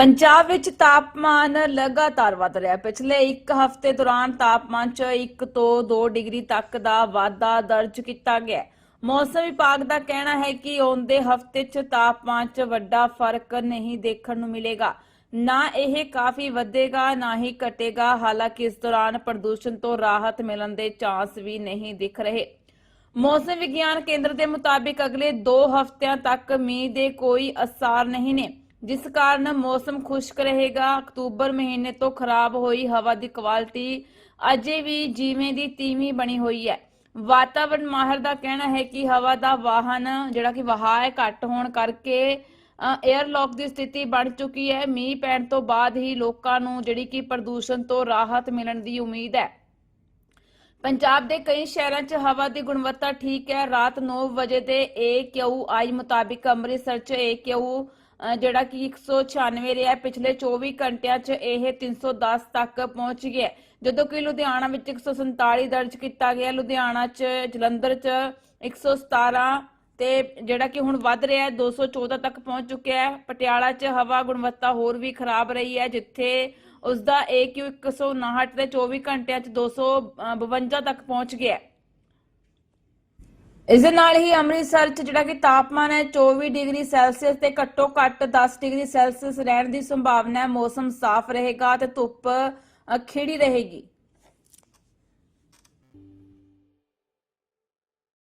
ਪੰਜਾਬ ਵਿੱਚ ਤਾਪਮਾਨ ਲਗਾਤਾਰ ਵਧ ਰਿਹਾ ਹੈ। ਪਿਛਲੇ ਇੱਕ ਹਫ਼ਤੇ ਦੌਰਾਨ ਤਾਪਮਾਨ 'ਚ 1 ਤੋਂ 2 ਡਿਗਰੀ ਤੱਕ ਦਾ ਵਾਧਾ ਦਰਜ ਕੀਤਾ ਗਿਆ ਮੌਸਮ ਵਿਭਾਗ ਦਾ ਕਹਿਣਾ ਹੈ ਕਿ ਆਉਂਦੇ ਹਫ਼ਤੇ 'ਚ ਤਾਪਮਾਨ 'ਚ ਵੱਡਾ ਫ਼ਰਕ ਨਹੀਂ ਦੇਖਣ ਨੂੰ ਮਿਲੇਗਾ। ਨਾ ਇਹ ਕਾਫੀ ਵਧੇਗਾ, ਨਾ ਹੀ ਘਟੇਗਾ। ਹਾਲਾਂਕਿ ਇਸ ਦੌਰਾਨ ਪ੍ਰਦੂਸ਼ਣ ਤੋਂ ਰਾਹਤ ਮਿਲਣ ਦੇ ਚਾਂਸ ਵੀ ਨਹੀਂ ਦਿਖ ਰਹੇ। ਮੌਸਮ ਵਿਗਿਆਨ ਕੇਂਦਰ ਦੇ ਮੁਤਾਬਿਕ ਅਗਲੇ 2 ਹਫ਼ਤਿਆਂ ਤੱਕ ਮੀਂਹ ਦੇ ਕੋਈ ਅਸਾਰ ਨਹੀਂ ਨੇ। ਜਿਸ ਕਾਰਨ ਮੌਸਮ ਖੁਸ਼ਕ ਰਹੇਗਾ। ਅਕਤੂਬਰ ਮਹੀਨੇ ਤੋਂ ਖਰਾਬ ਹੋਈ ਹਵਾ ਦੀ ਕੁਆਲਿਟੀ ਅਜੇ ਵੀ ਜਿਵੇਂ ਦੀ ਤੀਵੀਂ ਬਣੀ ਹੋਈ ਹੈ। ਵਾਤਾਵਰਣ ਮਾਹਰ ਦਾ ਕਹਿਣਾ ਹੈ ਕਿ ਹਵਾ ਦਾ ਵਾਹਨ ਜਿਹੜਾ ਕਿ ਵਹਾਅ ਘੱਟ ਹੋਣ ਕਰਕੇ 에ਅਰ ਦੀ ਸਥਿਤੀ ਬਣ ਚੁੱਕੀ ਹੈ। ਮੀਂਹ ਪੈਣ ਤੋਂ ਬਾਅਦ ਹੀ ਲੋਕਾਂ ਨੂੰ ਜਿਹੜੀ ਕਿ ਪ੍ਰਦੂਸ਼ਣ ਤੋਂ ਰਾਹਤ ਮਿਲਣ ਦੀ ਉਮੀਦ ਹੈ। ਪੰਜਾਬ ਦੇ ਕਈ ਸ਼ਹਿਰਾਂ 'ਚ ਹਵਾ ਦੀ ਗੁਣਵੱਤਾ ਠੀਕ ਹੈ। ਰਾਤ 9 ਵਜੇ ਦੇ AQI ਮੁਤਾਬਿਕ ਅੰਮ੍ਰਿਤਸਰ 'ਚ AQI ਅ, ਜਿਹੜਾ ਕਿ 196 ਰਿਹਾ ਪਿਛਲੇ 24 ਘੰਟਿਆਂ 'ਚ ਇਹ 310 ਤੱਕ ਪਹੁੰਚ ਗਿਆ ਜਦੋਂ ਕਿ ਲੁਧਿਆਣਾ ਵਿੱਚ 147 ਦਰਜ ਕੀਤਾ ਗਿਆ ਲੁਧਿਆਣਾ 'ਚ, ਜਲੰਧਰ 'ਚ 117 ਤੇ ਜਿਹੜਾ ਕਿ ਹੁਣ ਵੱਧ ਰਿਹਾ ਹੈ 214 ਤੱਕ ਪਹੁੰਚ ਚੁੱਕਿਆ ਹੈ। ਪਟਿਆਲਾ 'ਚ ਹਵਾ ਗੁਣਵੱਤਾ ਹੋਰ ਵੀ ਖਰਾਬ ਰਹੀ ਹੈ, ਜਿੱਥੇ ਉਸ ਦਾ AQ 159 ਤੇ 24 ਘੰਟਿਆਂ 'ਚ 252 ਤੱਕ ਪਹੁੰਚ ਗਿਆ ਹੈ। ਇਸ ਦੇ ਨਾਲ ਹੀ ਅੰਮ੍ਰਿਤਸਰ 'ਚ ਜਿਹੜਾ ਕਿ ਤਾਪਮਾਨ ਹੈ 24 ਡਿਗਰੀ ਸੈਲਸੀਅਸ ਤੇ ਘੱਟੋ ਘੱਟ 10 ਡਿਗਰੀ ਸੈਲਸੀਅਸ ਰਹਿਣ ਦੀ ਸੰਭਾਵਨਾ ਹੈ। ਮੌਸਮ ਸਾਫ਼ ਰਹੇਗਾ ਤੇ ਧੁੱਪ ਅ, ਖਿੜੀ ਰਹੇਗੀ।